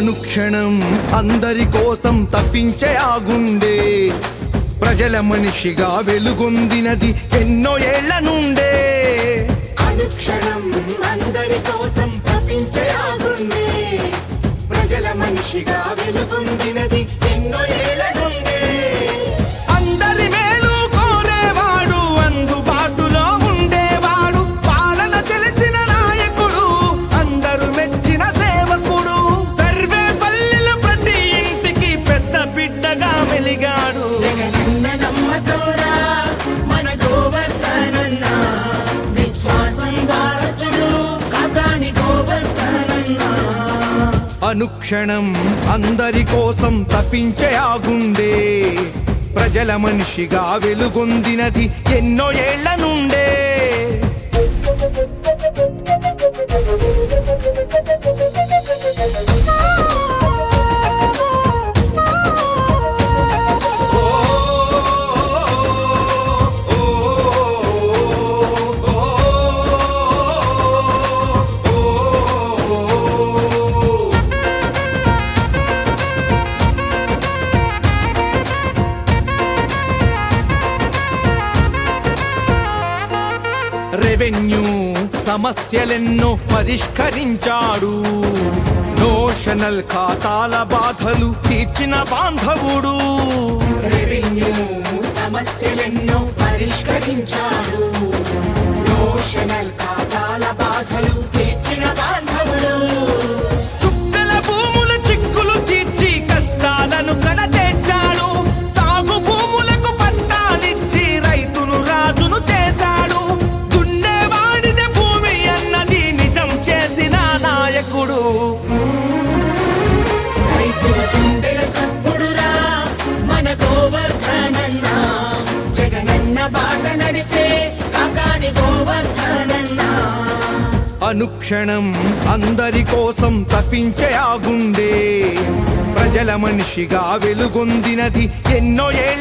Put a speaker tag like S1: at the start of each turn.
S1: అనుక్షణం అందరి కోసం తప్పించే ఆ గుండె. ప్రజల మనిషిగా వెలుగొందినది ఎన్నో ఏళ్ళ నుండే.
S2: అనుక్షణం అందరి కోసం తప్పించే ఆగుండే ప్రజల మనిషిగా వెలుగొందినది
S1: అనుక్షణం అందరి కోసం తప్పించే ఆగుండే ప్రజల మనిషిగా వెలుగొందినది ఎన్నో ఏళ్ళ నుండే. రెవెన్యూ సమస్యలెన్నో పరిష్కరించాడు. నోషనల్ ఖాతాల బాధలు తీర్చిన బాంధవుడు.
S2: రెవెన్యూ సమస్యలెన్నో పరిష్కరించాడు. నోషనల్ ఖాతాల బాధలు
S1: అనుక్షణం అందరి కోసం తప్పించే ఆ గుండె. ప్రజల మనిషిగా వెలుగొందినది ఎన్నో ఏళ్ళ